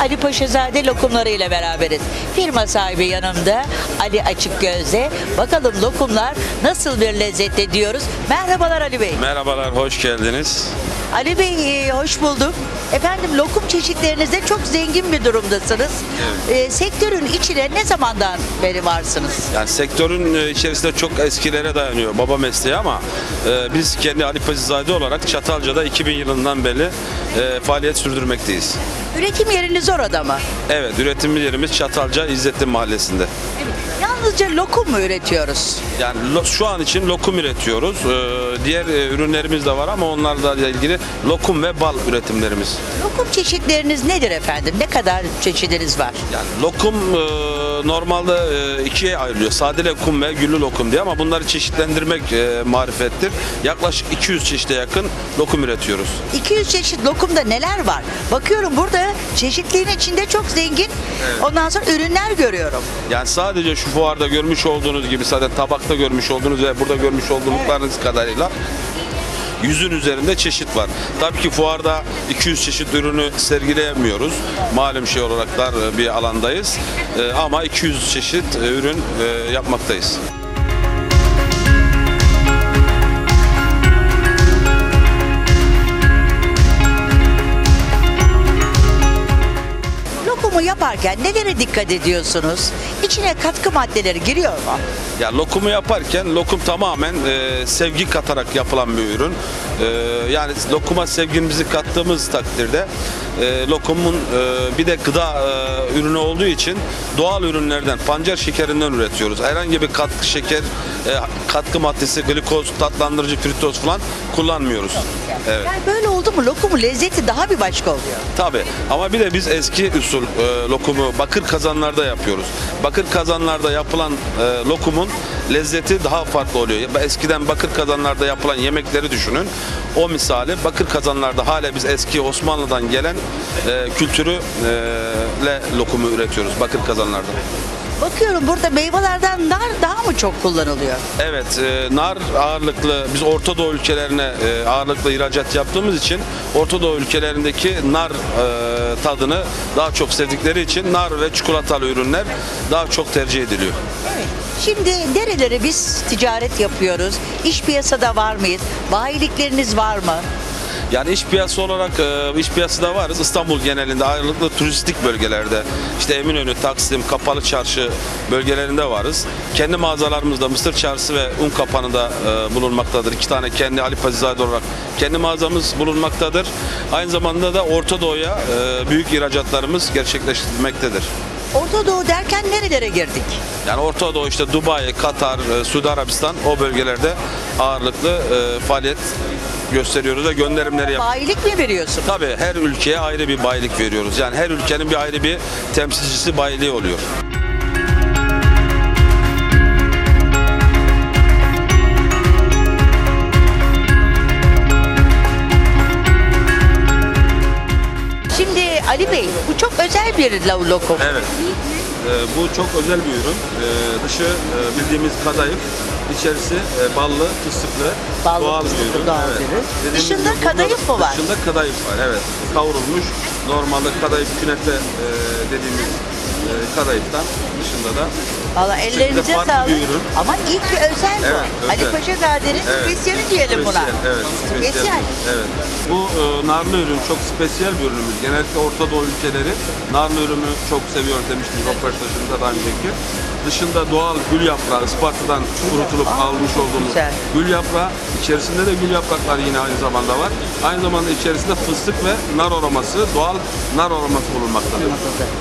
Ali Paşazade lokumları ile beraberiz. Firma sahibi yanımda Ali Açık Gözde. Bakalım lokumlar nasıl bir lezzette diyoruz. Merhabalar Ali Bey. Merhabalar, hoş geldiniz. Ali Bey e, hoş bulduk. Efendim lokum çeşitlerinizde çok zengin bir durumdasınız. E, sektörün içine ne zamandan beri varsınız? Yani sektörün e, içerisinde çok eskilere dayanıyor baba mesleği ama e, biz kendi Ali Pazizade olarak Çatalca'da 2000 yılından beri e, faaliyet sürdürmekteyiz. Üretim yeriniz orada mı? Evet, üretim yerimiz Çatalca İzzettin Mahallesi'nde. Yalnızca lokum mu üretiyoruz? Yani lo- şu an için lokum üretiyoruz. E, diğer e, ürünlerimiz de var ama onlarla ilgili lokum ve bal üretimlerimiz. Lokum çeşitleriniz nedir efendim? Ne kadar çeşidiniz var? Yani lokum e, normalde e, ikiye ayrılıyor. Sade lokum ve güllü lokum diye ama bunları çeşitlendirmek e, marifettir. Yaklaşık 200 çeşide yakın lokum üretiyoruz. 200 çeşit lokumda neler var? Bakıyorum burada çeşitliğin içinde çok zengin. Ondan sonra ürünler görüyorum. Yani sadece şu fuarda görmüş olduğunuz gibi zaten tabakta görmüş olduğunuz ve burada görmüş olduklarınız kadarıyla yüzün üzerinde çeşit var. Tabii ki fuarda 200 çeşit ürünü sergileyemiyoruz. Malum şey olarak dar bir alandayız. E, ama 200 çeşit e, ürün e, yapmaktayız. Yaparken nelere dikkat ediyorsunuz? İçine katkı maddeleri giriyor mu? Ya lokumu yaparken lokum tamamen e, sevgi katarak yapılan bir ürün. E, yani lokuma sevgimizi kattığımız takdirde e, lokumun e, bir de gıda e, ürünü olduğu için doğal ürünlerden, pancar şekerinden üretiyoruz. Herhangi bir katkı şeker, e, katkı maddesi, glikoz, tatlandırıcı, fritoz falan kullanmıyoruz. Evet. Yani böyle oldu mu lokumun lezzeti daha bir başka oluyor. Tabi ama bir de biz eski usul e, lokumu bakır kazanlarda yapıyoruz. Bakır kazanlarda yapılan e, lokumun lezzeti daha farklı oluyor. Eskiden bakır kazanlarda yapılan yemekleri düşünün. O misali bakır kazanlarda hala biz eski Osmanlı'dan gelen e, kültürü e, le lokumu üretiyoruz bakır kazanlarda. Bakıyorum burada meyvelerden nar daha mı çok kullanılıyor? Evet, e, nar ağırlıklı, biz Orta Doğu ülkelerine e, ağırlıklı ihracat yaptığımız için Orta Doğu ülkelerindeki nar e, tadını daha çok sevdikleri için nar ve çikolatalı ürünler daha çok tercih ediliyor. Şimdi nerelere biz ticaret yapıyoruz? İş piyasada var mıyız? Bayilikleriniz var mı? Yani iş piyası olarak e, iş piyasada varız. İstanbul genelinde ağırlıklı turistik bölgelerde işte Eminönü, Taksim, Kapalı Çarşı bölgelerinde varız. Kendi mağazalarımızda Mısır Çarşısı ve Un Kapanı'da e, bulunmaktadır. İki tane kendi Ali Pazizade olarak kendi mağazamız bulunmaktadır. Aynı zamanda da Orta Doğu'ya e, büyük ihracatlarımız gerçekleştirmektedir. Orta Doğu derken nerelere girdik? Yani Orta Doğu işte Dubai, Katar, e, Suudi Arabistan o bölgelerde ağırlıklı e, faaliyet gösteriyoruz ve gönderimleri yapıyoruz. Bayilik mi veriyorsun? Tabii her ülkeye ayrı bir bayilik veriyoruz. Yani her ülkenin bir ayrı bir temsilcisi bayiliği oluyor. Şimdi Ali Bey bu çok özel bir lo- lokum. Evet. Ee, bu çok özel bir ürün. Ee, dışı e, bildiğimiz kadayıf, içerisi e, ballı, fıstıklı, Ballı, doğal bir fıstıklı, ürün. doğal bir ürün. Dediğimiz Dışında gibi kadayıf mı var? Dışında kadayıf var, evet. Kavrulmuş, normalde kadayıf künefe e, dediğimiz e, kadayıftan dışında da Valla ellerinize farklı sağlık. bir ürün. Ama iyi ki özel bu. Evet, özel. Ali Paşazade'nin Evet. spesiyeli diyelim buna. Spesiyel, Evet, Spesiyel. Evet. Bu e, narlı ürün çok spesiyel bir ürünümüz. Genellikle Orta Doğu ülkeleri narlı ürünü çok seviyor demiştim röportajımda daha önceki. Dışında doğal gül yaprağı Isparta'dan kurutulup almış olduğumuz güzel. gül yaprağı. içerisinde de gül yaprakları yine aynı zamanda var. Aynı zamanda içerisinde fıstık ve nar aroması, doğal nar aroması bulunmaktadır.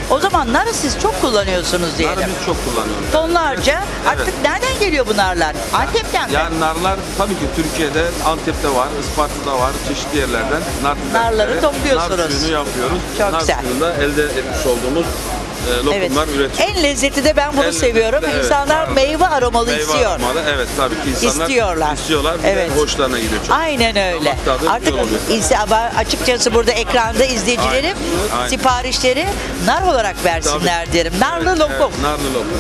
O zaman narı siz çok kullanıyorsunuz diyelim. Narı biz çok kullanıyoruz. Tonlarca. Evet. Artık nereden geliyor bu narlar? Antep'ten mi? Yani narlar tabii ki Türkiye'de, Antep'te var, Isparta'da var, çeşitli yerlerden nar Narları topluyorsunuz. Nar suyunu yapıyoruz. Çok nar güzel. suyunu da elde etmiş olduğumuz e, Evet. lokumlar üretiyoruz. En lezzeti de ben bunu En seviyorum. lezzetli, evet, İnsanlar meyve aromalı Meyve istiyor. aromalı, evet tabii ki insanlar İstiyorlar. istiyorlar. Bir Evet. de hoşlarına gidiyor çok. Aynen öyle. Damak tadı Artık güzel oluyor. insan- ama açıkçası burada ekranda izleyicilerim Aynen, aynen. siparişleri nar olarak versinler derim. Narlı Evet, lokum. evet, narlı lokum.